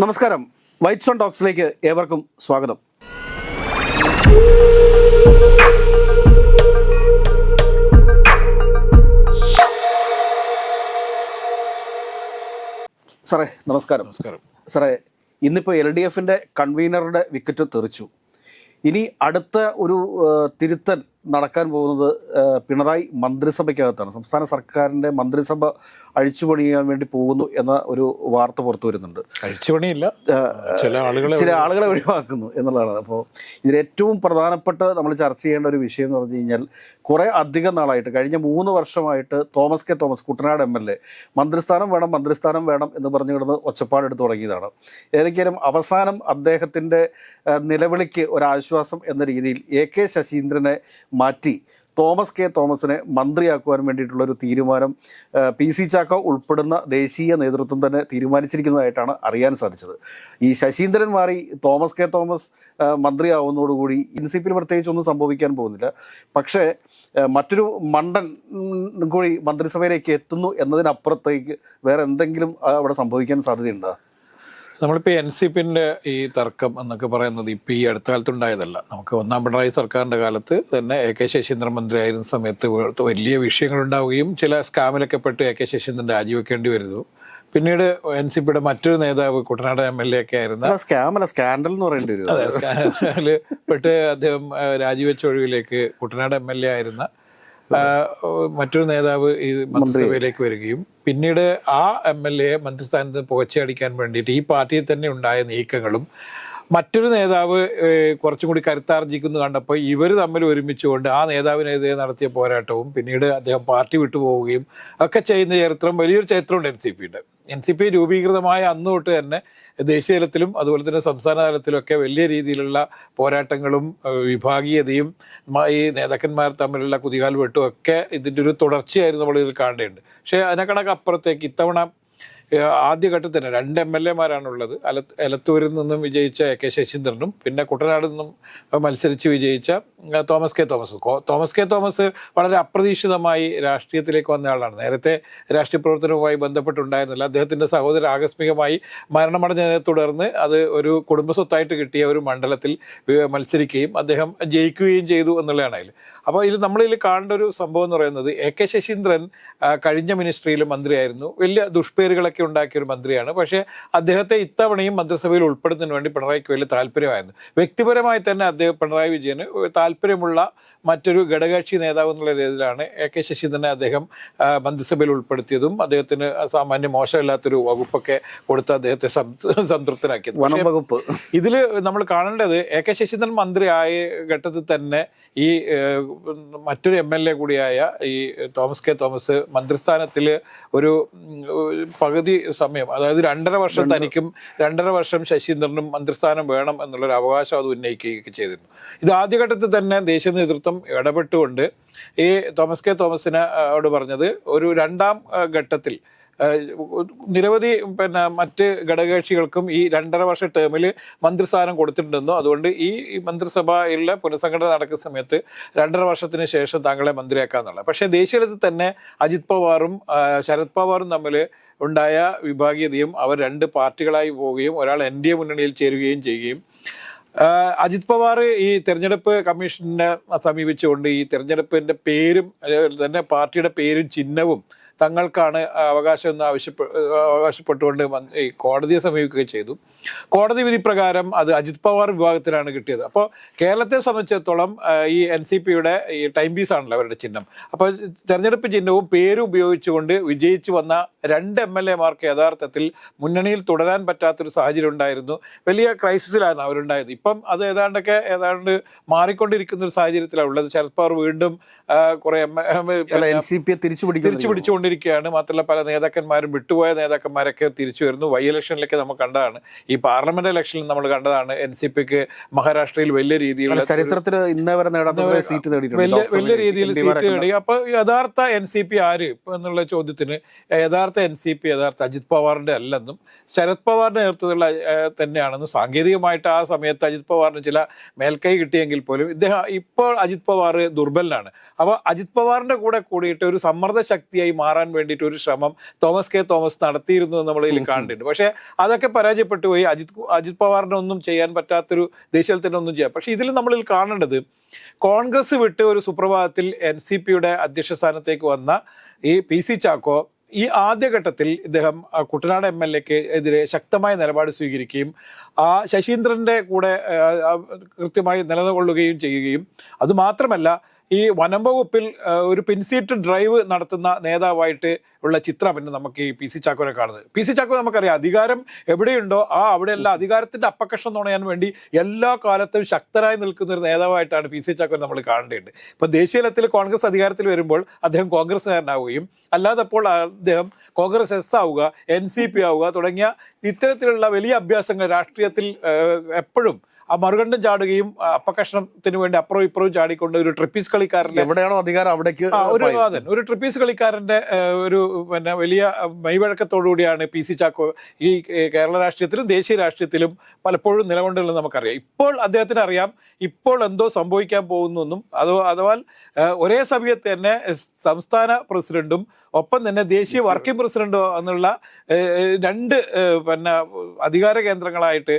നമസ്കാരം. White zone ടോക്സിലേക്ക് ഏവർക്കും സ്വാഗതം. സാറേ നമസ്കാരം. നമസ്കാരം. സാറേ ഇന്നിപ്പോൾ എൽ ഡി എഫിന്റെ കൺവീനറുടെ വിക്കറ്റ് തെറിച്ചു. ഇനി അടുത്ത ഒരു തിരുത്തൽ നടക്കാൻ പോകുന്നത് പിണറായി മന്ത്രിസഭയ്ക്കകത്താണ്. സംസ്ഥാന സർക്കാരിന്റെ മന്ത്രിസഭ അഴിച്ചുപണിയാൻ വേണ്ടി പോകുന്നു എന്ന ഒരു വാർത്ത പുറത്തു വരുന്നുണ്ട്. അഴിച്ചുപണിയില്ല. ചില ആളുകളെ ചില ആളുകളെ ഒഴിവാക്കുന്നു എന്നുള്ളതാണ്. അപ്പോൾ ഇതിൽ ഏറ്റവും പ്രധാനപ്പെട്ട നമ്മൾ ചർച്ച ചെയ്യേണ്ട ഒരു വിഷയം എന്ന് പറഞ്ഞു കഴിഞ്ഞാൽ കുറേ അധികം നാളായിട്ട് കഴിഞ്ഞ മൂന്ന് വർഷമായിട്ട് Thomas K Thomas Kuttanad M L A മന്ത്രിസ്ഥാനം വേണം മന്ത്രിസ്ഥാനം വേണം എന്ന് പറഞ്ഞു കിടന്ന് ഒച്ചപ്പാടെടുത്ത് തുടങ്ങിയതാണ്. ഏതെങ്കിലും അവസാനം അദ്ദേഹത്തിന്റെ നിലവിളിക്ക് ഒരാശ്വാസം എന്ന രീതിയിൽ എ കെ ശശീന്ദ്രനെ മാറ്റി തോമസ് കെ തോമസിനെ മന്ത്രിയാക്കുവാൻ വേണ്ടിയിട്ടുള്ള ഒരു തീരുമാനം പി സി ചാക്ക ഉൾപ്പെടുന്ന ദേശീയ നേതൃത്വം തന്നെ തീരുമാനിച്ചിരിക്കുന്നതായിട്ടാണ് അറിയാൻ സാധിച്ചത്. ഈ ശശീന്ദ്രൻ മാറി തോമസ് കെ തോമസ് മന്ത്രിയാവുന്നതോടുകൂടി എൻ സി പിയിൽ പ്രത്യേകിച്ച് ഒന്നും സംഭവിക്കാൻ പോകുന്നില്ല. പക്ഷേ മറ്റൊരു മണ്ടൻ കൂടി മന്ത്രിസഭയിലേക്ക് എത്തുന്നു എന്നതിനപ്പുറത്തേക്ക് വേറെ എന്തെങ്കിലും അവിടെ സംഭവിക്കാൻ സാധ്യതയുണ്ടോ? നമ്മളിപ്പോൾ എൻ സി പിന്റെ ഈ തർക്കം എന്നൊക്കെ പറയുന്നത് ഇപ്പോൾ ഈ അടുത്ത കാലത്ത് ഉണ്ടായതല്ല നമുക്ക് ഒന്നാം പിണറായി സർക്കാരിന്റെ കാലത്ത് തന്നെ എ കെ ശശീന്ദ്രൻ മന്ത്രിയായിരുന്ന സമയത്ത് വലിയ വിഷയങ്ങൾ ഉണ്ടാവുകയും ചില സ്കാമിലൊക്കെ പെട്ട് എ കെ ശശീന്ദ്രൻ രാജിവെക്കേണ്ടി വരുന്നു. പിന്നീട് എൻ സി പിയുടെ മറ്റൊരു നേതാവ് കുട്ടനാട് എം എൽ എ ഒക്കെ ആയിരുന്ന സ്കാം അല്ല സ്കാൻഡൽ എന്ന് പറയേണ്ടി വരും. അതെ പെട്ട് അദ്ദേഹം രാജിവെച്ച ഒഴിവിലേക്ക് കുട്ടനാട് എം എൽ എ ആയിരുന്ന മറ്റൊരു നേതാവ് ഈ മന്ത്രിസഭയിലേക്ക് വരികയും പിന്നീട് ആ എം എൽ എ മന്ത്രിസ്ഥാനത്ത് പുകച്ചടിക്കാൻ വേണ്ടിയിട്ട് ഈ പാർട്ടിയിൽ തന്നെ ഉണ്ടായ നീക്കങ്ങളും മറ്റൊരു നേതാവ് കുറച്ചും കൂടി കരുത്താർജിക്കുന്നു കണ്ടപ്പോൾ ഇവർ തമ്മിൽ ഒരുമിച്ചുകൊണ്ട് ആ നേതാവിനെതിരെ നടത്തിയ പോരാട്ടവും പിന്നീട് അദ്ദേഹം പാർട്ടി വിട്ടുപോവുകയും ഒക്കെ ചെയ്യുന്ന ചരിത്രം വലിയൊരു ചരിത്രമുണ്ട് എൻ സി പിയുടെ. എൻ സി പി രൂപീകൃതമായ അന്ന് തൊട്ട് തന്നെ ദേശീയ തലത്തിലും അതുപോലെ തന്നെ സംസ്ഥാന തലത്തിലൊക്കെ വലിയ രീതിയിലുള്ള പോരാട്ടങ്ങളും വിഭാഗീയതയും ഈ നേതാക്കന്മാർ തമ്മിലുള്ള കുതികാൽ വെട്ടും ഒക്കെ ഇതിന്റെ ഒരു തുടർച്ചയായിരുന്നു നമ്മൾ ഇതിൽ കാണേണ്ടത് പക്ഷേ അതിനെ അപ്പുറത്തേക്ക് ഇത്തവണ തന്നെ രണ്ട് എം എൽ എമാരാണുള്ളത്. അല എലത്തൂരിൽ നിന്നും വിജയിച്ച എ കെ ശശീന്ദ്രനും പിന്നെ കുട്ടനാട് നിന്നും മത്സരിച്ച് വിജയിച്ച തോമസ് കെ തോമസ്. തോമസ് കെ തോമസ് വളരെ അപ്രതീക്ഷിതമായി രാഷ്ട്രീയത്തിലേക്ക് വന്ന ആളാണ്. നേരത്തെ രാഷ്ട്രീയ പ്രവർത്തനവുമായി ബന്ധപ്പെട്ടുണ്ടായിരുന്നില്ല. അദ്ദേഹത്തിന്റെ സഹോദരൻ ആകസ്മികമായി മരണമടഞ്ഞതിനെ തുടർന്ന് അത് ഒരു കുടുംബസ്വത്തായിട്ട് കിട്ടിയ ഒരു മണ്ഡലത്തിൽ മത്സരിക്കുകയും അദ്ദേഹം ജയിക്കുകയും ചെയ്തു എന്നുള്ളതാണ് അതിൽ അപ്പോൾ ഇതിൽ നമ്മളിതിൽ കാണേണ്ട ഒരു സംഭവം എന്ന് പറയുന്നത് എ കെ ശശീന്ദ്രൻ കഴിഞ്ഞ മിനിസ്ട്രിയിൽ മന്ത്രിയായിരുന്നു. വലിയ ദുഷ്പേരുകളൊക്കെ ഉണ്ടാക്കിയ ഒരു മന്ത്രിയാണ്. പക്ഷേ അദ്ദേഹത്തെ ഇത്തവണയും മന്ത്രിസഭയിൽ ഉൾപ്പെടുത്തുന്നതിന് വേണ്ടി പിണറായിക്ക് വലിയ താല്പര്യമായിരുന്നു. വ്യക്തിപരമായി തന്നെ അദ്ദേഹം പിണറായി വിജയന് താല്പര്യമുള്ള മറ്റൊരു ഘടകകക്ഷി നേതാവ് എന്നുള്ള രീതിയിലാണ് എ കെ ശശീന്ദ്രനെ അദ്ദേഹം മന്ത്രിസഭയിൽ ഉൾപ്പെടുത്തിയതും. അദ്ദേഹത്തിന് സാമാന്യ മോശമില്ലാത്തൊരു വകുപ്പൊക്കെ കൊടുത്ത് അദ്ദേഹത്തെ സംതൃപ്തനാക്കിയത്. വകുപ്പ്. ഇതിൽ നമ്മൾ കാണേണ്ടത് എ കെ ശശീന്ദ്രൻ മന്ത്രി ആയ ഘട്ടത്തിൽ തന്നെ ഈ മറ്റൊരു എം എൽ എ കൂടിയായ ഈ തോമസ് കെ തോമസ് മന്ത്രിസ്ഥാനത്തിൽ ഒരു ഉം, ഒരു സമയം അതായത് രണ്ടര വർഷം തനിക്കും രണ്ടര വർഷം ശശീന്ദ്രനും മന്ത്രിസ്ഥാനം വേണം എന്നുള്ളൊരു അവകാശം അത് ഉന്നയിക്കുകയൊക്കെ ചെയ്തിരുന്നു. ഇത് ആദ്യഘട്ടത്തിൽ തന്നെ ദേശീയ നേതൃത്വം ഇടപെട്ടുകൊണ്ട് ഈ തോമസ് കെ തോമസിനോട് പറഞ്ഞത് ഒരു രണ്ടാം ഘട്ടത്തിൽ നിരവധി പിന്നെ മറ്റ് ഘടകകക്ഷികൾക്കും ഈ രണ്ടര വർഷ ടേമിൽ മന്ത്രിസ്ഥാനം കൊടുത്തിട്ടുണ്ടെന്നും അതുകൊണ്ട് ഈ മന്ത്രിസഭയിലെ പുനഃസംഘടന നടക്കുന്ന സമയത്ത് രണ്ടര വർഷത്തിന് ശേഷം താങ്കളെ മന്ത്രിയാക്കാന്നുള്ളത്. പക്ഷേ ദേശീയതലത്തിൽ തന്നെ അജിത് പവാറും ശരത് പവാറും തമ്മിൽ ഉണ്ടായ വിഭാഗീയതയും അവർ രണ്ട് പാർട്ടികളായി പോവുകയും ഒരാൾ എൻ ഡി എ മുന്നണിയിൽ ചേരുകയും ചെയ്യുകയും. അജിത് പവാർ ഈ തെരഞ്ഞെടുപ്പ് കമ്മീഷനെ സമീപിച്ചുകൊണ്ട് ഈ തെരഞ്ഞെടുപ്പിന്റെ പേരും തന്നെ പാർട്ടിയുടെ പേരും ചിഹ്നവും തങ്ങൾക്കാണ് അവകാശം എന്ന് ആവശ്യപ്പെ അവകാശപ്പെട്ടുകൊണ്ട് ഈ കോടതിയെ സമീപിക്കുകയും ചെയ്തു. കോടതി വിധി പ്രകാരം അത് അജിത് പവാർ വിഭാഗത്തിലാണ് കിട്ടിയത്. അപ്പോൾ കേരളത്തെ സംബന്ധിച്ചിടത്തോളം ഈ എൻ സി പിയുടെ ഈ ടൈം പീസ് ആണല്ലോ അവരുടെ ചിഹ്നം. അപ്പോൾ തെരഞ്ഞെടുപ്പ് ചിഹ്നവും പേരും ഉപയോഗിച്ചുകൊണ്ട് വിജയിച്ചു വന്ന രണ്ട് എം എൽ എമാർക്ക് യഥാർത്ഥത്തിൽ മുന്നണിയിൽ തുടരാൻ പറ്റാത്തൊരു സാഹചര്യം ഉണ്ടായിരുന്നു. വലിയ ക്രൈസിസിലാണ് അവരുണ്ടായത്. ഇപ്പം അത് ഏതാണ്ടൊക്കെ ഏതാണ്ട് മാറിക്കൊണ്ടിരിക്കുന്ന ഒരു സാഹചര്യത്തിലാണ് ഉള്ളത്. ശരത് പവാർ വീണ്ടും കുറെ എം എൽ എ തിരിച്ചുപിടിച്ചുകൊണ്ടിരിക്കുകയാണ് തിരിച്ചു തിരിച്ചു പിടിച്ചുകൊണ്ടിരിക്കുകയാണ് മാത്രമല്ല പല നേതാക്കന്മാരും വിട്ടുപോയ നേതാക്കന്മാരൊക്കെ തിരിച്ചു വരുന്നു. വൈ ഇലക്ഷനിലൊക്കെ നമ്മൾ കണ്ടതാണ്. ഈ പാർലമെന്റ് ഇലക്ഷനിൽ നമ്മൾ കണ്ടതാണ് എൻ സി പിക്ക് മഹാരാഷ്ട്രയിൽ വലിയ രീതിയിലുള്ള ചരിത്രത്തിൽ ഇന്നേ വരെ നേടാത്ത ഒരു സീറ്റ് നേടി വലിയ വലിയ രീതിയിൽ സീറ്റ് നേടി. അപ്പൊ യഥാർത്ഥ എൻ സി പി ആര് എന്നുള്ള ചോദ്യത്തിന് യഥാർത്ഥ എൻ സി പി യഥാർത്ഥ അജിത് പവാറിന്റെ അല്ലെന്നും ശരത് പവാറിന്റെ നേതൃത്വത്തിലുള്ള തന്നെയാണെന്നും സാങ്കേതികമായിട്ട് ആ സമയത്ത് അജിത് പവാറിന് ചില മേൽക്കൈ കിട്ടിയെങ്കിൽ പോലും ഇദ്ദേഹം ഇപ്പോൾ അജിത് പവാർ ദുർബലനാണ്. അപ്പോൾ അജിത് പവാറിന്റെ കൂടെ കൂടിയിട്ട് ഒരു സമ്മർദ്ദ ശക്തിയായി മാറാൻ വേണ്ടിയിട്ട് ഒരു ശ്രമം തോമസ് കെ തോമസ് നടത്തിയിരുന്നു നമ്മൾ ഇതിൽ കാണുന്നുണ്ട്. പക്ഷേ അതൊക്കെ പരാജയപ്പെട്ടു പോയി അജിത് അജിത് പവാറിനെ ഒന്നും ചെയ്യാൻ പറ്റാത്തൊരു ദേശീയത്തിന്റെ ഒന്നും ചെയ്യാം. പക്ഷേ ഇതിൽ നമ്മളിൽ കാണേണ്ടത് കോൺഗ്രസ് വിട്ട് ഒരു സുപ്രഭാതത്തിൽ എൻ സി പിയുടെ അധ്യക്ഷ സ്ഥാനത്തേക്ക് വന്ന ഈ പി സി ചാക്കോ ഈ ആദ്യഘട്ടത്തിൽ ഇദ്ദേഹം കുട്ടനാട് എം എൽ എക്ക് എതിരെ ശക്തമായ നിലപാട് സ്വീകരിക്കുകയും ആ ശശീന്ദ്രന്റെ കൂടെ കൃത്യമായി നിലനിൽക്കൊള്ളുകയും ചെയ്യുകയും. അതുമാത്രമല്ല ഈ വനം വകുപ്പിൽ ഒരു പിൻസീറ്റ് ഡ്രൈവ് നടത്തുന്ന നേതാവായിട്ട് ഉള്ള ചിത്രം പിന്നെ നമുക്ക് ഈ പി സി ചാക്കോനെ കാണുന്നത്. പി സി ചാക്കോ നമുക്കറിയാം അധികാരം എവിടെയുണ്ടോ ആ അവിടെയെല്ലാം അധികാരത്തിന്റെ അപ്പക്കഷം തുണയാൻ വേണ്ടി എല്ലാ കാലത്തും ശക്തരായി നിൽക്കുന്ന ഒരു നേതാവായിട്ടാണ് പി സി ചാക്കോ നമ്മൾ കാണേണ്ടത് ഇപ്പൊ ദേശീയതലത്തിൽ കോൺഗ്രസ് അധികാരത്തിൽ വരുമ്പോൾ അദ്ദേഹം കോൺഗ്രസ്സുകാരനാവുകയും അല്ലാതെ അപ്പോൾ അദ്ദേഹം കോൺഗ്രസ് എസ് ആവുക എൻ സി പി ആവുക തുടങ്ങിയ ഇത്തരത്തിലുള്ള വലിയ അഭ്യാസങ്ങൾ രാഷ്ട്രീയത്തിൽ എപ്പോഴും ആ മറുകണ്ഠം ചാടുകയും അപ്പകഷ്ണത്തിന് വേണ്ടി അപ്പുറവും ഇപ്പുറവും ചാടിക്കൊണ്ട് ഒരു ട്രിപ്പീസ് കളിക്കാരന്റെ എവിടെയാണോ അധികാരം അവിടേക്ക് ഒരു വാദൻ അതെ ഒരു ട്രിപ്പീസ് കളിക്കാരന്റെ ഒരു പിന്നെ വലിയ മൈവഴക്കത്തോടുകൂടിയാണ് പി സി ചാക്കോ ഈ കേരള രാഷ്ട്രീയത്തിലും ദേശീയ രാഷ്ട്രീയത്തിലും പലപ്പോഴും നിലകൊണ്ടുള്ളത് നമുക്കറിയാം. ഇപ്പോൾ അദ്ദേഹത്തിന് അറിയാം ഇപ്പോൾ എന്തോ സംഭവിക്കാൻ പോകുന്നെന്നും അതോ അഥവാ ഒരേ സമയത്ത് തന്നെ സംസ്ഥാന പ്രസിഡന്റും ഒപ്പം തന്നെ ദേശീയ വർക്കിംഗ് പ്രസിഡന്റോ എന്നുള്ള രണ്ട് പിന്നെ അധികാര കേന്ദ്രങ്ങളായിട്ട്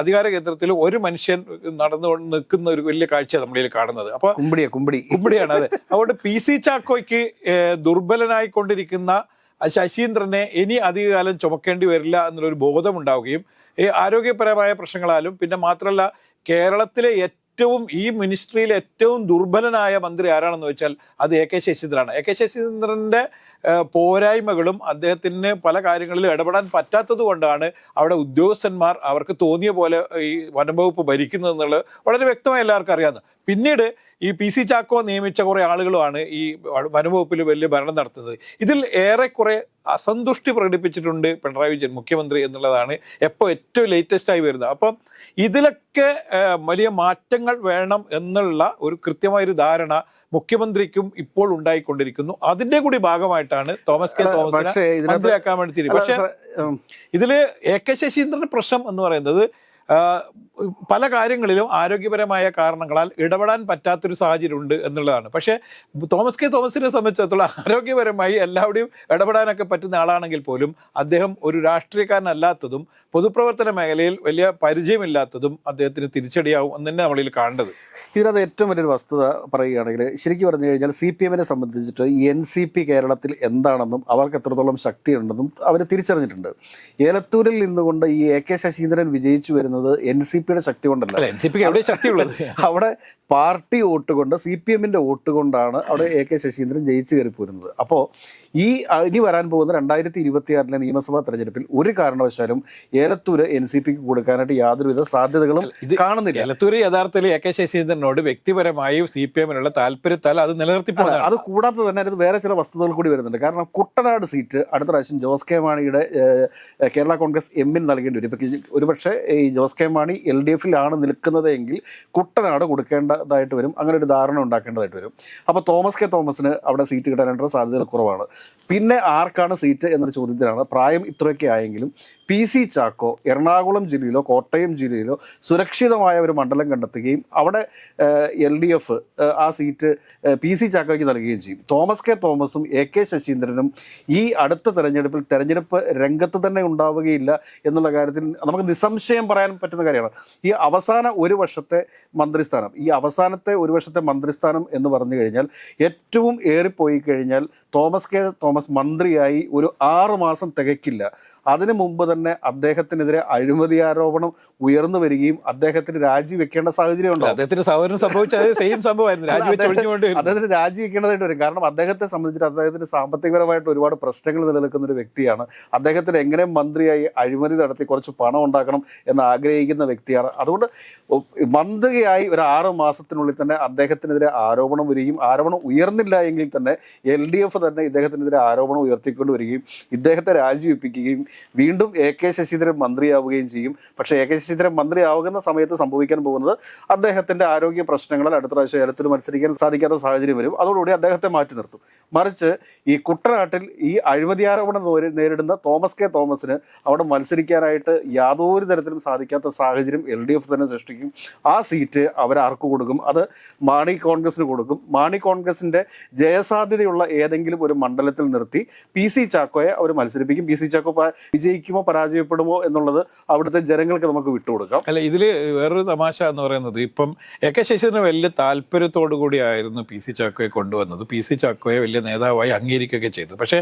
അധികാര കേന്ദ്രത്തിൽ ഒരു മനുഷ്യൻ നടന്നുകൊണ്ട് നിൽക്കുന്ന ഒരു വലിയ കാഴ്ച നമ്മളിൽ കാണുന്നത്. അപ്പൊ കുമ്പിടിയാ കുമ്പിടി. കുമ്പിടിയാണ് അതെ. അതുകൊണ്ട് പി സി ചാക്കോയ്ക്ക് ദുർബലനായിക്കൊണ്ടിരിക്കുന്ന ശശീന്ദ്രനെ ഇനി അധികകാലം ചുമക്കേണ്ടി വരില്ല എന്നുള്ളൊരു ബോധമുണ്ടാവുകയും ഈ ആരോഗ്യപരമായ പ്രശ്നങ്ങളാലും പിന്നെ മാത്രമല്ല കേരളത്തിലെ ഏറ്റവും ഈ മിനിസ്ട്രിയിലെ ഏറ്റവും ദുർബലനായ മന്ത്രി ആരാണെന്ന് വെച്ചാൽ അത് എ കെ ശശീന്ദ്രനാണ്. എ കെ ശശീന്ദ്രന്റെ പോരായ്മകളും അദ്ദേഹത്തിന് പല കാര്യങ്ങളിലും ഇടപെടാൻ പറ്റാത്തത് കൊണ്ടാണ് അവിടെ ഉദ്യോഗസ്ഥന്മാർ അവർക്ക് തോന്നിയ പോലെ ഈ വനംവകുപ്പ് ഭരിക്കുന്നത് എന്നുള്ളത് വളരെ വ്യക്തമായി എല്ലാവർക്കും അറിയാവുന്നത്. പിന്നീട് ഈ പി സി ചാക്കോ നിയമിച്ച കുറെ ആളുകളുമാണ് ഈ വനംവകുപ്പിൽ വലിയ ഭരണം നടത്തുന്നത്. ഇതിൽ ഏറെക്കുറെ അസന്തുഷ്ടി പ്രകടിപ്പിച്ചിട്ടുണ്ട് പിണറായി വിജയൻ മുഖ്യമന്ത്രി എന്നുള്ളതാണ് എപ്പോൾ ഏറ്റവും ലേറ്റസ്റ്റ് ആയി വരുന്നത്. അപ്പം ഇതിലൊക്കെ വലിയ മാറ്റങ്ങൾ വേണം എന്നുള്ള ഒരു കൃത്യമായൊരു ധാരണ മുഖ്യമന്ത്രിക്കും ഇപ്പോൾ ഉണ്ടായിക്കൊണ്ടിരിക്കുന്നു. അതിന്റെ കൂടി ഭാഗമായിട്ടാണ് തോമസ് കെ തോമസ് മന്ത്രിയാക്കാൻ വേണ്ടി തിരി പക്ഷേ ഇതിൽ എ കെ ശശീന്ദ്രന്റെ പ്രശ്നം എന്ന് പറയുന്നത് പല കാര്യങ്ങളിലും ആരോഗ്യപരമായ കാരണങ്ങളാൽ ഇടപെടാൻ പറ്റാത്തൊരു സാഹചര്യം ഉണ്ട് എന്നുള്ളതാണ്. പക്ഷേ തോമസ് കെ തോമസിനെ സംബന്ധിച്ചിടത്തോളം ആരോഗ്യപരമായി എല്ലാവരുടെയും ഇടപെടാനൊക്കെ പറ്റുന്ന ആളാണെങ്കിൽ പോലും അദ്ദേഹം ഒരു രാഷ്ട്രീയക്കാരനല്ലാത്തതും പൊതുപ്രവർത്തന മേഖലയിൽ വലിയ പരിചയമില്ലാത്തതും അദ്ദേഹത്തിന് തിരിച്ചടിയാവും എന്ന് തന്നെ നമ്മളിൽ കാണേണ്ടത് ഇതിനകത്ത് ഏറ്റവും വലിയൊരു വസ്തുത പറയുകയാണെങ്കിൽ ശരിക്കും പറഞ്ഞു കഴിഞ്ഞാൽ സി പി എമ്മിനെ സംബന്ധിച്ചിട്ട് എൻ സി പി കേരളത്തിൽ എന്താണെന്നും അവർക്ക് എത്രത്തോളം ശക്തിയുണ്ടെന്നും അവർ തിരിച്ചറിഞ്ഞിട്ടുണ്ട്. ഏലത്തൂരിൽ നിന്നുകൊണ്ട് ഈ എ കെ ശശീന്ദ്രൻ വിജയിച്ചു വരുന്നത് എൻ സി പിയുടെ ശക്തി കൊണ്ടല്ല എൻ സി പിക്ക് എവിടെ ശക്തിയുള്ളത്? അവിടെ പാർട്ടി വോട്ട് കൊണ്ട് സി പി എമ്മിന്റെ വോട്ട് കൊണ്ടാണ് അവിടെ എ കെ ശശീന്ദ്രൻ ജയിച്ചു കയറി പോരുന്നത് അപ്പോൾ ഈ ഇനി വരാൻ പോകുന്ന രണ്ടായിരത്തി ഇരുപത്തിയാറിലെ നിയമസഭാ തെരഞ്ഞെടുപ്പിൽ ഒരു കാരണവശാലും ഏലത്തൂര് എൻ സി പിക്ക് കൊടുക്കാനായിട്ട് യാതൊരുവിധ സാധ്യതകളും ഇത് കാണുന്നില്ല. ഏലത്തൂര് യഥാർത്ഥത്തിൽ എ കെ ശശീന്ദ്രനോട് വ്യക്തിപരമായി സി പി എമ്മിനുള്ള താല്പര്യത്താൽ അത് നിലനിർത്തി അത് കൂടാതെ തന്നെ അത് വേറെ ചില വസ്തുതകൾ കൂടി വരുന്നുണ്ട്. കാരണം കുട്ടനാട് സീറ്റ് അടുത്ത പ്രാവശ്യം ജോസ് കെ മാണിയുടെ കേരള കോൺഗ്രസ് എമ്മിന് നൽകേണ്ടി വരും. ഇപ്പം ഒരുപക്ഷെ ഈ Jose K Mani L D എഫിലാണ് നിൽക്കുന്നത് എങ്കിൽ കുട്ടനാട് കൊടുക്കേണ്ടതായിട്ട് വരും. അങ്ങനെ ഒരു ധാരണ ഉണ്ടാക്കേണ്ടതായിട്ട് വരും. അപ്പോൾ തോമസ് കെ തോമസിന് അവിടെ സീറ്റ് കിട്ടാനായിട്ടുള്ള സാധ്യതകൾ കുറവാണ്. പിന്നെ ആർക്കാണ് സീറ്റ് എന്നൊരു ചോദ്യത്തിലാണ്. പ്രായം ഇത്രയൊക്കെ ആയെങ്കിലും പി സി ചാക്കോ എറണാകുളം ജില്ലയിലോ കോട്ടയം ജില്ലയിലോ സുരക്ഷിതമായ ഒരു മണ്ഡലം കണ്ടെത്തുകയും അവിടെ എൽ ഡി എഫ് ആ സീറ്റ് പി സി ചാക്കോയ്ക്ക് നൽകുകയും ചെയ്യും. തോമസ് കെ തോമസും എ കെ ശശീന്ദ്രനും ഈ അടുത്ത തെരഞ്ഞെടുപ്പിൽ തെരഞ്ഞെടുപ്പ് രംഗത്ത് തന്നെ ഉണ്ടാവുകയില്ല എന്നുള്ള കാര്യത്തിൽ നമുക്ക് നിസ്സംശയം പറയാൻ പറ്റുന്ന കാര്യമാണ്. ഈ അവസാന ഒരു വർഷത്തെ മന്ത്രിസ്ഥാനം ഈ അവസാനത്തെ ഒരു വർഷത്തെ മന്ത്രിസ്ഥാനം എന്ന് പറഞ്ഞു കഴിഞ്ഞാൽ ഏറ്റവും ഏറിപ്പോയി കഴിഞ്ഞാൽ തോമസ് കെ തോമസ് മന്ത്രിയായി ഒരു ആറ് മാസം തികയ്ക്കില്ല. അതിനു മുമ്പ് തന്നെ അദ്ദേഹത്തിനെതിരെ അഴിമതി ആരോപണം ഉയർന്നു വരികയും അദ്ദേഹത്തിന് രാജിവെക്കേണ്ട സാഹചര്യം ഉണ്ടോ? അദ്ദേഹത്തിന് സഹോദരൻ സംഭവിച്ച സെയിം സംഭവമായിരുന്നു. അദ്ദേഹത്തിന് രാജിവെക്കേണ്ടതായിട്ട് വരും. കാരണം അദ്ദേഹത്തെ സംബന്ധിച്ചിട്ട് അദ്ദേഹത്തിന് സാമ്പത്തികപരമായിട്ട് ഒരുപാട് പ്രശ്നങ്ങൾ നിലനിൽക്കുന്ന ഒരു വ്യക്തിയാണ്. അദ്ദേഹത്തിന് എങ്ങനെ മന്ത്രിയായി അഴിമതി നടത്തി കുറച്ച് പണം ഉണ്ടാക്കണം എന്ന് ആഗ്രഹിക്കുന്ന വ്യക്തിയാണ്. അതുകൊണ്ട് മന്ത്രിയായി ഒരു ആറ് മാസത്തിനുള്ളിൽ തന്നെ അദ്ദേഹത്തിനെതിരെ ആരോപണം വരികയും ആരോപണം ഉയർന്നില്ല എങ്കിൽ തന്നെ എൽ ഡി എഫ് തന്നെ ഇദ്ദേഹത്തിനെതിരെ ആരോപണം ഉയർത്തിക്കൊണ്ട് വരികയും ഇദ്ദേഹത്തെ രാജിവെപ്പിക്കുകയും വീണ്ടും എ കെ ശശീന്ദ്രൻ മന്ത്രിയാവുകയും ചെയ്യും. പക്ഷേ എ കെ ശശീന്ദ്രൻ മന്ത്രിയാവുന്ന സമയത്ത് സംഭവിക്കാൻ പോകുന്നത് അദ്ദേഹത്തിന്റെ ആരോഗ്യ പ്രശ്നങ്ങളാൽ അടുത്ത പ്രാവശ്യം ഏലത്തിൽ മത്സരിക്കാൻ സാധിക്കാത്ത സാഹചര്യം വരും. അതോടുകൂടി അദ്ദേഹത്തെ മാറ്റി നിർത്തും. മറിച്ച് ഈ കുട്ടനാട്ടിൽ ഈ അഴിമതി ആരോപണം നേരി- നേരിടുന്ന തോമസ് കെ തോമസിന് അവിടെ മത്സരിക്കാനായിട്ട് യാതൊരു തരത്തിലും സാധിക്കാത്ത സാഹചര്യം എൽ ഡി എഫ് തന്നെ സൃഷ്ടിക്കും. ആ സീറ്റ് അവരാർക്ക് കൊടുക്കും? അത് മാണി കോൺഗ്രസിന് കൊടുക്കും. മാണി കോൺഗ്രസിന്റെ ജയസാധ്യതയുള്ള ഏതെങ്കിലും ഒരു മണ്ഡലത്തിൽ നിർത്തി പി സി ചാക്കോയെ അവർ മത്സരിപ്പിക്കും. പി സി ചാക്കോ വിജയിക്കുമോ പരാജയപ്പെടുമോ എന്നുള്ളത് അവിടുത്തെ ജനങ്ങൾക്ക് നമുക്ക് വിട്ടുകൊടുക്കാം. അല്ല ഇതിൽ വേറൊരു തമാശ എന്ന് പറയുന്നത് ഇപ്പം എ കെ ശശീന്ദ്രൻ വലിയ താല്പര്യത്തോടു കൂടിയായിരുന്നു പി സി ചാക്കോയെ കൊണ്ടുവന്നത്. പി സി ചാക്കോയെ വലിയ നേതാവായി അംഗീകരിക്കുകയൊക്കെ ചെയ്തു. പക്ഷേ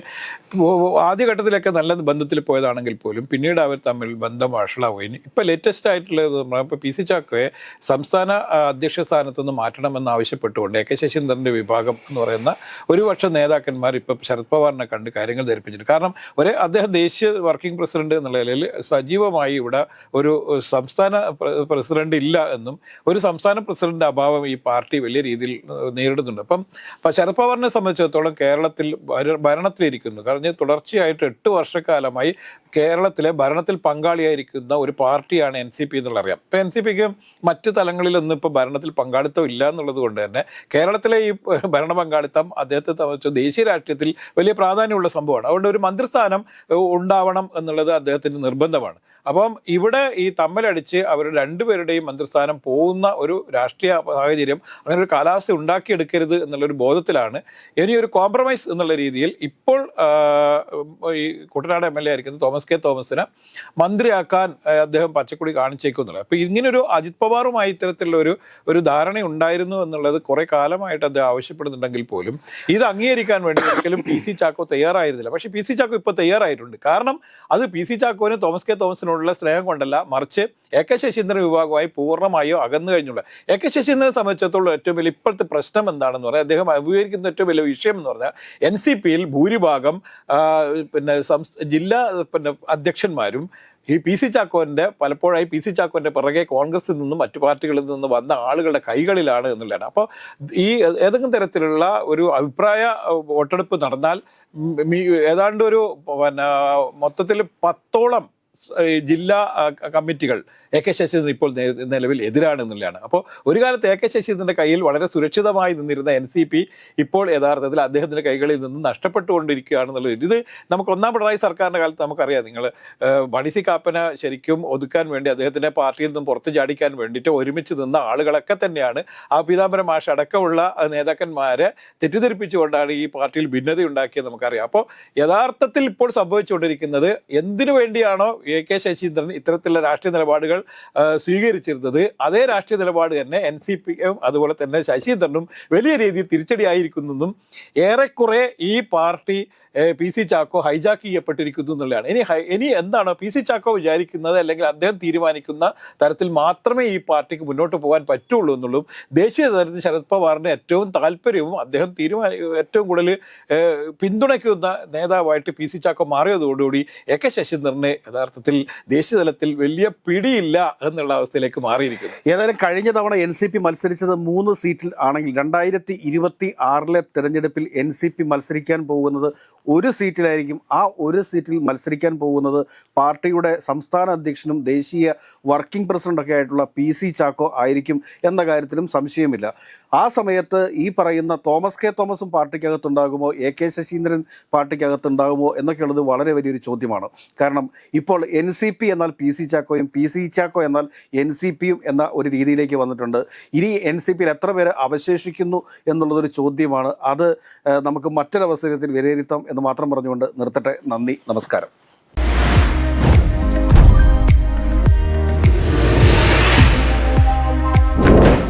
ആദ്യഘട്ടത്തിലൊക്കെ നല്ല ബന്ധത്തിൽ പോയതാണെങ്കിൽ പോലും പിന്നീട് അവർ തമ്മിൽ ബന്ധം വഷളാവുകയും ഇപ്പൊ ലേറ്റസ്റ്റ് ആയിട്ടുള്ളത് ഇപ്പൊ പി സി ചാക്കോയെ സംസ്ഥാന അധ്യക്ഷ സ്ഥാനത്തുനിന്ന് മാറ്റണമെന്ന് ആവശ്യപ്പെട്ടുകൊണ്ട് എ കെ ശശീന്ദ്രന്റെ വിഭാഗം എന്ന് പറയുന്ന ഒരു വർഷം ഇപ്പൊ ശരത് പവാറിനെ കണ്ട് കാര്യങ്ങൾ ധരിപ്പിച്ചിട്ടുണ്ട്. കാരണം ഒരു അദ്ദേഹം ദേശീയ വർക്കിംഗ് പ്രസിഡന്റ് എന്നുള്ള നിലയിൽ സജീവമായി ഇവിടെ ഒരു സംസ്ഥാന പ്രസിഡന്റ് ഇല്ല എന്നും ഒരു സംസ്ഥാന പ്രസിഡന്റ് അഭാവം ഈ പാർട്ടി വലിയ രീതിയിൽ നേരിടുന്നുണ്ട്. അപ്പം ശരത് പവാറിനെ സംബന്ധിച്ചിടത്തോളം കേരളത്തിൽ ഭര- ഭരണത്തിലിരിക്കുന്നു. കാരണം തുടർച്ചയായിട്ട് എട്ട് വർഷക്കാലമായി കേരളത്തിലെ ഭരണത്തിൽ പങ്കാളിയായിരിക്കുന്ന ഒരു പാർട്ടിയാണ് എൻ സി പി എന്നുള്ള അറിയാം. ഇപ്പം എൻ സി പിക്ക് മറ്റ് തലങ്ങളിലൊന്നും ഇപ്പോൾ ഭരണത്തിൽ പങ്കാളിത്തം ഇല്ല എന്നുള്ളത് കൊണ്ട് തന്നെ കേരളത്തിലെ ഈ ഭരണ പങ്കാളിത്തം അദ്ദേഹത്തെ സംബന്ധിച്ച് ദേശീയ രാഷ്ട്രീയത്തിൽ വലിയ പ്രാധാന്യമുള്ള സംഭവമാണ്. അതുകൊണ്ട് ഒരു മന്ത്രിസ്ഥാനം ഉണ്ടാവണം എന്നുള്ളത് അദ്ദേഹത്തിന് നിർബന്ധമാണ്. അപ്പം ഇവിടെ ഈ തമ്മിലടിച്ച് അവർ രണ്ടുപേരുടെയും മന്ത്രിസ്ഥാനം പോകുന്ന ഒരു രാഷ്ട്രീയ സാഹചര്യം അങ്ങനെ ഒരു കാലാവസ്ഥ ഉണ്ടാക്കിയെടുക്കരുത് എന്നുള്ളൊരു ബോധത്തിലാണ്. ഇനി ഒരു കോംപ്രമൈസ് എന്നുള്ള രീതിയിൽ ഇപ്പോൾ ഈ കുട്ടനാട് എം എൽ എ ആയിരിക്കുന്ന തോമസ് കെ തോമസിനെ മന്ത്രിയാക്കാൻ അദ്ദേഹം പച്ചക്കുടി കാണിച്ചേക്കുന്നുള്ളത് അപ്പോൾ ഇങ്ങനൊരു അജിത് പവാറുമായി ഇത്തരത്തിലുള്ള ഒരു ഒരു ധാരണ ഉണ്ടായിരുന്നു എന്നുള്ളത് കുറേ കാലമായിട്ട് അദ്ദേഹം ആവശ്യപ്പെടുന്നുണ്ടെങ്കിൽ പോലും ഇത് അംഗീകരിക്കാൻ ഒരിക്കലും പി സി ചാക്കോ തയ്യാറായിരുന്നില്ല. പക്ഷേ പി സി ചാക്കോ ഇപ്പോൾ തയ്യാറായിട്ടുണ്ട്. കാരണം അത് പി സി ചാക്കോന് തോമസ് കെ തോമസിനോടുള്ള സ്നേഹം കൊണ്ടല്ല മറിച്ച് എ കെ ശശീന്ദ്രൻ വിഭാഗമായി പൂർണമായോ അകന്നു കഴിഞ്ഞുള്ള. എ കെ ശശീന്ദ്രനെ സംബന്ധിച്ചിടത്തോളം ഏറ്റവും വലിയ ഇപ്പോഴത്തെ പ്രശ്നം എന്താണെന്ന് പറഞ്ഞാൽ അദ്ദേഹം അഭിമുഖീകരിക്കുന്ന ഏറ്റവും വലിയ വിഷയം എന്ന് പറഞ്ഞാൽ എൻ സി പിയിൽ ഭൂരിഭാഗം പിന്നെ ജില്ലാ പിന്നെ അധ്യക്ഷന്മാരും ഈ പി സി ചാക്കോന്റെ പലപ്പോഴായി പി സി ചാക്കോന്റെ പിറകെ കോൺഗ്രസിൽ നിന്നും മറ്റു പാർട്ടികളിൽ നിന്നും വന്ന ആളുകളുടെ കൈകളിലാണ് എന്നുള്ളതാണ്. അപ്പോൾ ഈ ഏതെങ്കിലും തരത്തിലുള്ള ഒരു അഭിപ്രായ വോട്ടെടുപ്പ് നടന്നാൽ ഏതാണ്ട് ഒരു പിന്നെ മൊത്തത്തിൽ പത്തോളം ജില്ലാ കമ്മിറ്റികൾ എ കെ ശശീന്ദ്രൻ ഇപ്പോൾ നിലവിൽ എതിരാണ് എന്നുള്ളതാണ്. അപ്പോൾ ഒരു കാലത്ത് എ കെ ശശീന്ദ്രന്റെ കയ്യിൽ വളരെ സുരക്ഷിതമായി നിന്നിരുന്ന എൻ സി പി ഇപ്പോൾ യഥാർത്ഥത്തിൽ അദ്ദേഹത്തിന്റെ കൈകളിൽ നിന്ന് നഷ്ടപ്പെട്ടുകൊണ്ടിരിക്കുകയാണെന്നുള്ളത് ഇത് നമുക്ക് ഒന്നാം പിണറായി സർക്കാരിന്റെ കാലത്ത് നമുക്കറിയാം. നിങ്ങൾ ബണിസി കാപ്പന ശരിക്കും ഒതുക്കാൻ വേണ്ടി അദ്ദേഹത്തിന്റെ പാർട്ടിയിൽ നിന്നും പുറത്തു ചാടിക്കാൻ വേണ്ടിയിട്ട് ഒരുമിച്ച് നിന്ന ആളുകളൊക്കെ തന്നെയാണ്. ആ പീതാംബരം മാഷ് അടക്കമുള്ള നേതാക്കന്മാരെ തെറ്റിദ്ധരിപ്പിച്ചുകൊണ്ടാണ് ഈ പാർട്ടിയിൽ ഭിന്നത ഉണ്ടാക്കിയത് നമുക്കറിയാം. അപ്പോൾ യഥാർത്ഥത്തിൽ ഇപ്പോൾ സംഭവിച്ചുകൊണ്ടിരിക്കുന്നത് എന്തിനു വേണ്ടിയാണോ എ കെ ശശീന്ദ്രൻ ഇത്തരത്തിലുള്ള രാഷ്ട്രീയ നിലപാടുകൾ സ്വീകരിച്ചിരുന്നത് അതേ രാഷ്ട്രീയ നിലപാട് തന്നെ എൻ സി പിയും അതുപോലെ തന്നെ ശശീന്ദ്രനും വലിയ രീതിയിൽ തിരിച്ചടിയായിരിക്കുന്നതും ഏറെക്കുറെ ഈ party P C Chacko hijack ചെയ്യപ്പെട്ടിരിക്കുന്നു എന്നുള്ളതാണ്. ഇനി ഇനി എന്താണ് പി സി ചാക്കോ വിചാരിക്കുന്നത് അല്ലെങ്കിൽ അദ്ദേഹം തീരുമാനിക്കുന്ന തരത്തിൽ മാത്രമേ ഈ പാർട്ടിക്ക് മുന്നോട്ട് പോകാൻ പറ്റുള്ളൂ എന്നുള്ളതും ദേശീയ തലത്തിൽ ശരത് പവാറിന് ഏറ്റവും താല്പര്യവും അദ്ദേഹം തീരുമാനി ഏറ്റവും കൂടുതൽ പിന്തുണയ്ക്കുന്ന നേതാവായിട്ട് പി സി ചാക്കോ മാറിയതോടുകൂടി എ കെ ശശീന്ദ്രന് യഥാർത്ഥത്തിൽ ദേശീയതലത്തിൽ വലിയ പിടിയില്ല എന്നുള്ള അവസ്ഥയിലേക്ക് മാറിയിരിക്കുന്നു. ഏതായാലും കഴിഞ്ഞ തവണ എൻ സി പി മത്സരിച്ചത് മൂന്ന് സീറ്റിൽ ആണെങ്കിൽ രണ്ടായിരത്തി ഇരുപത്തി ആറിലെ തെരഞ്ഞെടുപ്പിൽ എൻ സി പി മത്സരിക്കാൻ പോകുന്നത് ഒരു സീറ്റിലായിരിക്കും. ആ ഒരു സീറ്റിൽ മത്സരിക്കാൻ പോകുന്നത് പാർട്ടിയുടെ സംസ്ഥാന അധ്യക്ഷനും ദേശീയ വർക്കിംഗ് പ്രസിഡന്റൊക്കെ ആയിട്ടുള്ള പി സി ചാക്കോ ആയിരിക്കും എന്ന കാര്യത്തിലും സംശയമില്ല. ആ സമയത്ത് ഈ പറയുന്ന തോമസ് കെ തോമസും പാർട്ടിക്കകത്തുണ്ടാകുമോ? എ കെ ശശീന്ദ്രൻ പാർട്ടിക്കകത്തുണ്ടാകുമോ? എന്നൊക്കെയുള്ളത് വളരെ വലിയൊരു ചോദ്യമാണ്. കാരണം ഇപ്പോൾ എൻ സി പി എന്നാൽ പി സി ചാക്കോയും പി സി ചാക്കോ എന്നാൽ എൻ സി പിയും എന്ന ഒരു രീതിയിലേക്ക് വന്നിട്ടുണ്ട്. ഇനി എൻ സി പിയിൽ എത്ര പേര് അവശേഷിക്കുന്നു എന്നുള്ളതൊരു ചോദ്യമാണ്. അത് നമുക്ക് മറ്റൊരവസരത്തിൽ വിലയിരുത്താം എന്ന് മാത്രം പറഞ്ഞുകൊണ്ട് നിർത്തട്ടെ. നന്ദി നമസ്കാരം.